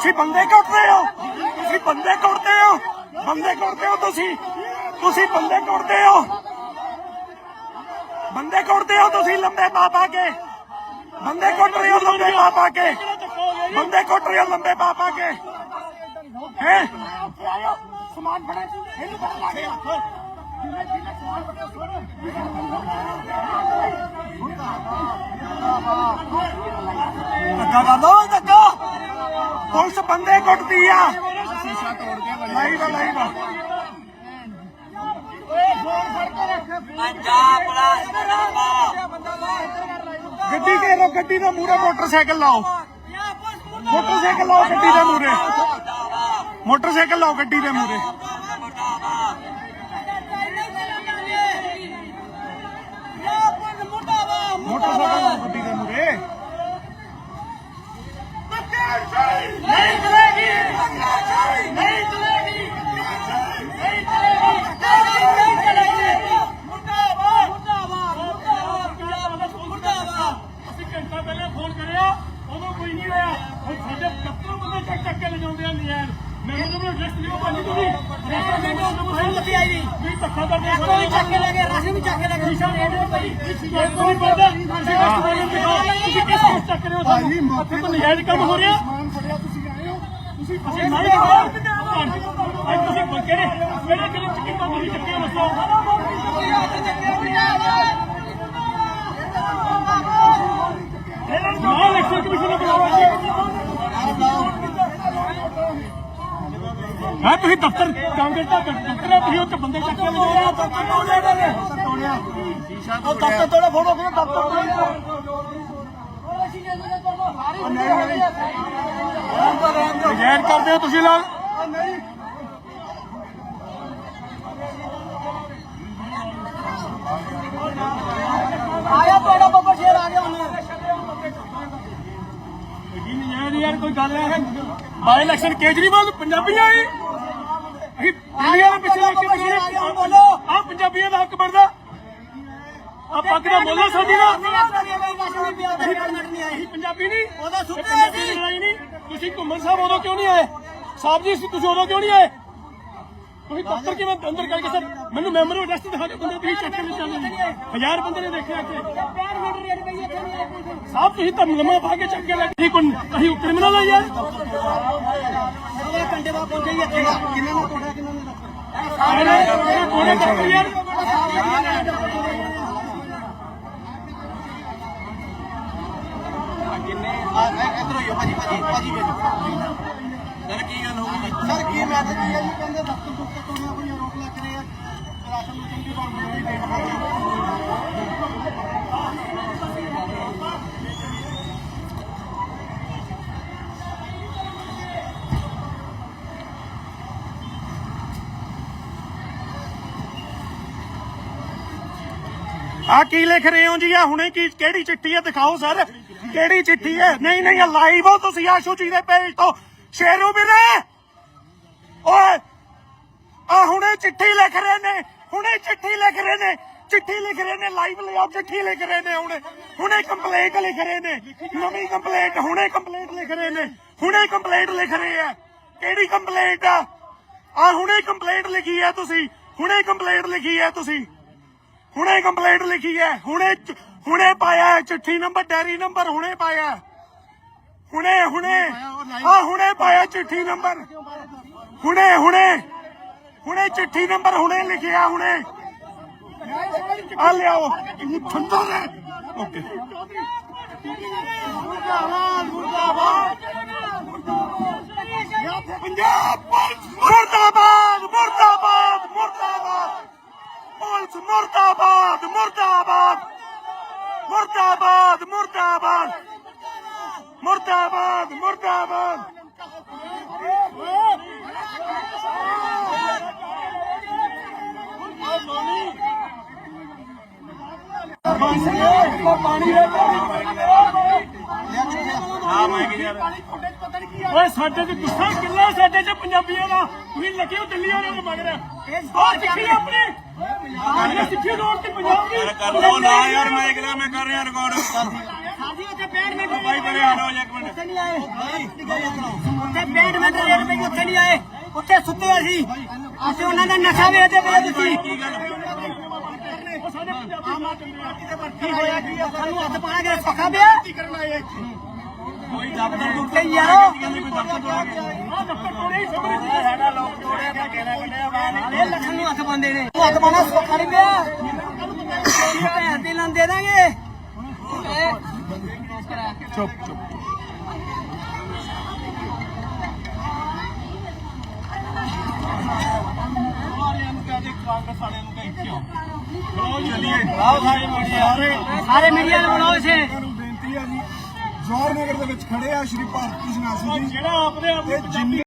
ਤੁਸੀਂ ਬੰਦੇ ਕੁੱਟਦੇ ਹੋ। ਤੁਸੀਂ ਬੰਦੇ ਕੁੱਟਦੇ ਹੋ। ਬੰਦੇ ਕੁੱਟਦੇ ਹੋ ਤੁਸੀਂ। ਤੁਸੀਂ ਬੰਦੇ ਕੁੱਟਦੇ ਹੋ। ਬੰਦੇ ਕੁੱਟਦੇ ਹੋ ਤੁਸੀਂ ਲੰਬੇ ਪਾ ਪਾ ਕੇ। ਬੰਦੇ ਕੁੱਟ ਰਹੇ ਹੋ ਲੰਬੇ ਪਾ ਪਾ ਕੇ। ਬੰਦੇ ਕੁੱਟ ਰਹੇ ਹੋ ਲੰਬੇ ਪਾ ਕੇ। ਹੈ? ਸਮਾਨ ਫੜਾ। ਇਹਨੂੰ ਪਤਾ ਲੱਗ ਗਿਆ ਧੱਕਾ ਕਰ ਦੋ, ਧੱਕਾ ਬੰਦੇ ਕੁੱਟਦੀ ਆ। ਸ਼ੀਸ਼ਾ ਤੋੜ ਕੇ ਲਾਈਵ ਆ, ਲਾਈਵ ਆ। ਪੰਜਾਬ ਪੁਲਿਸ ਮੁਰਦਾਬਾਦ ਗੱਡੀ ਘੇਰੋ ਗੱਡੀ ਦੇ ਮੂਹਰੇ ਮੋਟਰਸਾਈਕਲ ਲਾਓ। ਮੋਟਰਸਾਈਕਲ ਲਾਓ ਗੱਡੀ ਦੇ ਮੂਹਰੇ। ਮੋਟਰਸਾਈਕਲ ਲਾਓ ਗੱਡੀ ਦੇ ਮੂਹਰੇ। 70 ਬੰਦੇ ਚੱਕ ਚੱਕ ਕੇ ਲਿਜਾਉਂਦੇ ਆ ਨਿਆਣ ਮੈਨੂੰ ਤਾਂ ਡਰੈਸ ਲਿਓ ਭਾਜੀ ਤੁਸੀਂ ਡਰੈਸ ਲੈ ਜਾਓ ਮੈਨੂੰ ਹੁਣ ਲੱਭੀ ਆਈ ਨਹੀਂ ਵੀ ਧੱਕਾ ਕਰਦੇ ਆ ਕੋਈ ਚੱਕ ਕੇ ਲੈ ਗਿਆ ਰਾਸ਼ਨ ਵੀ ਚੱਕ ਕੇ ਲੈ ਗਿਆ ਨਿਸ਼ਾਨ ਇਹ ਨਹੀਂ ਭਾਈ ਇਹ ਕੋਈ ਬੰਦਾ ਤੁਸੀਂ ਕਿਸ ਬੰਦੇ ਨੂੰ ਦਿਖਾਓ ਤੁਸੀਂ ਕਿਸ ਨੂੰ ਚੱਕ ਰਹੇ ਹੋ ਸਾਨੂੰ ਇੱਥੇ ਤਾਂ ਨਜਾਇਜ਼ ਕੰਮ ਹੋ ਰਿਹਾ ਸਮਾਨ ਫੜਿਆ ਤੁਸੀਂ ਆਏ ਹੋ ਤੁਸੀਂ ਅਸੀਂ ਨਹੀਂ ਦਿਖਾਓ ਅੱਜ ਤੁਸੀਂ ਕਿਹੜੇ ਕਿਹੜੇ ਕਿਹੜੇ ਚੱਕੀ ਤੋਂ ਤੁਸੀਂ ਚੱਕਿਆ ਦੱਸੋ ਇਹਨਾਂ ਨੂੰ ਕਮਿਸ਼ਨ ਬੁਲਾਓ ਹਾਂ, ਤੁਸੀਂ ਦਫ਼ਤਰ ਕਾਂਗਰਸ ਦਾ ਦਫ਼ਤਰ ਹੈ ਤੁਸੀਂ ਉੱਥੇ ਬੰਦੇ ਚੱਕ ਕੇ ਲਿਜਾਓ ਨਾ ਦਫ਼ਤਰ ਤੋਂ ਲੈ ਗਏ ਸ਼ੀਸ਼ਾ ਉਹ ਦਫ਼ਤਰ ਤੋਂ ਫੋਟੋ ਕਿਹਨੇ ਦਫ਼ਤਰ ਤੋਂ ਨਜਾਇਜ਼ ਕਰਦੇ ਹੋ ਤੁਸੀਂ ਲੋਕ ਆਇਆ ਤੁਹਾਡਾ ਬੱਬਰ ਸ਼ੇਰ ਆ ਗਿਆ ਉਹਨੇ ਜੀ ਨਜਾਇਜ਼ ਯਾਰ ਕੋਈ ਗੱਲ ਹੈ ਬਾਈ ਇਲੈਕਸ਼ਨ ਕੇਜਰੀਵਾਲ ਪੰਜਾਬੀਆਂ ਹੀ। ਅਸੀਂ ਦੁਨੀਆ ਦੇ ਪਿੱਛੇ ਲੱਗ ਕੇ ਹਾਂ। ਬੋਲੋ। ਆਹ ਪੰਜਾਬੀਆਂ ਦਾ ਹੱਕ ਬਣਦਾ। ਆ ਪੱਗ ਦਾ ਬੋਲੋ ਸਾਡੀ ਦਾ। ਅਸੀਂ ਪੰਜਾਬੀ ਨਹੀਂ। ਉਹਦਾ ਲੜਾਈ ਨਹੀਂ। ਤੁਸੀਂ ਘੁੰਮਣ ਸਾਹਿਬ ਉਦੋਂ ਕਿਉਂ ਨਹੀਂ ਆਏ? ਸਾਹਿਬ ਜੀ ਤੁਸੀਂ ਉਦੋਂ ਕਿਉਂ ਨਹੀਂ ਆਏ? ਤੁਸੀਂ ਦਫ਼ਤਰ ਕਿਵੇਂ ਅੰਦਰ ਕਰਕੇ ਸਰ? ਮੈਨੂੰ ਮੈਮੋਰੀ ਅਰੈਸਟ ਦਿਖਾ ਕੇ ਬੰਦੇ ਤੁਸੀਂ ਚੱਕ ਕੇ ਲੈ ਹਜ਼ਾਰ ਬੰਦੇ ਨੇ ਦੇਖਿਆ ਇੱਥੇ। ਸਾਹਿਬ ਤੁਸੀਂ ਤਾਂ ਲੰਮਾ ਪਾ ਕੇ ਚੱਕ ਕੇ ਲੈ ਗਏ ਕੋਈ ਅਸੀਂ ਕ੍ਰਿਮੀਨਲ ਆ ਯਾਰ। ਘੰਟੇ ਬਾਅਦ ਪਹੁੰਚੇ ਹੀ ਇੱਥੇ ਕਿਹਨਾਂ ਨੂੰ ਤੋੜਿਆ ਕਿਹਨਾਂ ਨੇ ਇਹ ਕੋੜੇ ਚੱਕ ਯਾਰ ਇੱਧਰ ਹੋਈਓ ਭਾਜੀ ਭਾਜੀ ਭਾਜੀ। ਸਰ ਕੀ ਗੱਲ ਹੋ ਗਈ? ਸਰ ਕੀ ਮੈਸੇਜ ਕੀ ਹੈ ਜੀ ਕਹਿੰਦੇ ਦਫ਼ਤਰ ਦੁੱਤਰ ਤੋੜਿਆ ਕੋਈ ਰੋਕ ਲੱਗ ਰਹੇ ਆ। ਰਾਸ਼ਨ ਨੂੰ ਚੰਗੀ ਤਰ੍ਹਾਂ ਮਿਲਣੀ ਦੇਣ ਆ। ਕੀ ਲਿਖ ਰਹੇ ਹੋ ਜੀ? ਆ ਹੁਣੇ ਕੀ ਕਿਹੜੀ ਚਿੱਠੀ ਹੈ ਦਿਖਾਓ ਸਰ। ਕਿਹੜੀ ਚਿੱਠੀ ਹੈ ਨਹੀਂ ਨਹੀਂ ਲਾਈਵ ਹੋ ਤੁਸੀਂ ਆਸ਼ੂ ਜੀ ਦੇ ਪੇਜ ਤੋਂ। ਸ਼ੇਰੂ ਵੀਰੇ! ਓਏ, ਆ ਹੁਣੇ ਚਿੱਠੀ ਲਿਖ ਰਹੇ ਨੇ, ਹੁਣੇ ਚਿੱਠੀ ਲਿਖ ਰਹੇ ਨੇ, ਚਿੱਠੀ ਲਿਖ ਰਹੇ ਨੇ ਲਾਈਵ ਲਿਆਓ ਚਿੱਠੀ ਲਿਖ ਰਹੇ ਨੇ ਹੁਣੇ ਹੁਣੇ ਕੰਪਲੇਂਟ ਲਿਖ ਰਹੇ ਨੇ, ਨਵੀਂ ਕੰਪਲੇਂਟ ਹੁਣੇ ਕੰਪਲੇਂਟ ਲਿਖ ਰਹੇ ਨੇ, ਹੁਣੇ ਕੰਪਲੇਂਟ ਲਿਖ ਰਹੇ ਆ, ਕਿਹੜੀ ਕੰਪਲੇਂਟ ਆ? ਆ ਹੁਣੇ ਕੰਪਲੇਂਟ ਲਿਖੀ ਹੈ ਤੁਸੀਂ, ਹੁਣੇ ਕੰਪਲੇਂਟ ਲਿਖੀ ਹੈ ਤੁਸੀਂ, ਹੁਣੇ ਕੰਪਲੇਂਟ ਲਿਖੀ ਹੈ ਹੁਣੇ ਹੁਣੇ ਪਾਇਆ, ਚਿੱਠੀ ਨੰਬਰ ਡੈਰੀ ਨੰਬਰ ਹੁਣੇ ਪਾਇਆ। ਹੁਣੇ ਹੁਣੇ ਆ ਹੁਣੇ ਪਾਇਆ ਚਿੱਠੀ ਨੰਬਰ ਹੁਣੇ ਹੁਣੇ ਹੁਣੇ ਚਿੱਠੀ ਨੰਬਰ ਹੁਣੇ ਲਿਖਿਆ ਹੁਣੇ ਆ ਲਿਆਓ ਇਹ ਠੰਡਾ ਹੈ ਓਕੇ ਪੰਜਾਬ ਪੁਲਿਸ ਮੁਰਦਾਬਾਦ ਮੁਰਦਾਬਾਦ ਮੁਰਦਾਬਾਦ ਪੁਲਿਸ ਮੁਰਦਾਬਾਦ ਮੁਰਦਾਬਾਦ ਮੁਰਦਾਬਾਦ ਮੁਰਦਾਬਾਦ ਮੁਰਦਾਬਾਦ ਮੁਰਦਾਬਾਦ। ਓਏ ਸਾਡੇ ਤੇ ਗੁੱਸਾ ਕਿੰਨਾ ਸਾਡੇ ਚ ਪੰਜਾਬੀਆਂ ਦਾ। ਤੁਸੀਂ ਲੱਗੇ ਹੋ ਦਿੱਲੀ ਵਾਲਿਆਂ ਨੂੰ ਮਗਰ। ਆਹ ਸਿੱਖੀ ਆਪਣੀ। ਆਹ ਸਿੱਖੀ ਰੋਡ ਤੇ ਪੰਜਾਬ। ਦੀ ਕਰ ਲਓ ਨਾ ਯਾਰ ਮੈਂ ਕਿਹਾ ਮੈਂ ਕਰ ਰਿਹਾ ਰਿਕਾਰਡ ਸਾਡੀ ਉੱਥੇ 65 ਮਿੰਟ ਭਾਈ ਬਰੇ ਆ ਜਾਓ ਇੱਕ ਮਿੰਟ ਉੱਥੇ ਨਹੀਂ ਆਏ ਉੱਥੇ 65 ਮਿੰਟ ਰੇਟ ਪਈ ਉੱਥੇ ਨਹੀਂ ਆਏ ਉੱਥੇ ਸੁੱਤੇ ਅਸੀਂ ਅਸੀਂ ਉਹਨਾਂ ਦਾ ਨਸ਼ਾ ਵੇਚਦੇ ਪਏ ਤੁਸੀਂ ਕੀ ਗੱਲ ਉਹ ਸਾਡੇ ਪੰਜਾਬੀ ਮਾਂ ਚੰਦੇ ਆ ਕੀ ਹੋਇਆ ਕੀ? ਸਾਨੂੰ ਹੱਥ ਪਾਣਾ ਕਿ ਪੱਕਾ ਪਿਆ ਕੀ ਕਰਨ ਆਏ ਇੱਥੇ ਕੋਈ ਦਫ਼ਤਰ ਦੁੱਤੇ ਯਾਰੋ ਕੋਈ ਦਫ਼ਤਰ ਸਮਝ ਸਾਡਾ ਲੋਕ ਤੋੜਿਆ ਤਾਂ ਕਿਹੜਾ ਕੱਢਿਆ ਇਹ ਲੱਖਾਂ ਨੂੰ ਹੱਥ ਪਾਉਂਦੇ ਨੇ ਹੱਥ ਪਾਣਾ ਸੌਖਾ ਨਹੀਂ ਪਿਆ ਭੈਣ ਦੇ ਲਾਂ ਦੇ ਦਾਂਗੇ ਚਲਿਏ। ਆਓ ਸਾਰੇ ਮੀਡੀਆ ਨੂੰ ਬੁਲਾਓ ਇਸੇ ਬੇਨਤੀ ਹੈ ਜੀ। ਜੌਹਰ ਨਗਰ ਦੇ ਵਿੱਚ ਖੜੇ ਆ ਸ਼੍ਰੀ ਭਾਰਤੀ ਜਨਾਸੀ ਜੀ ਜਿਹੜਾ ਆਪਦੇ ਆਪ ਨੂੰ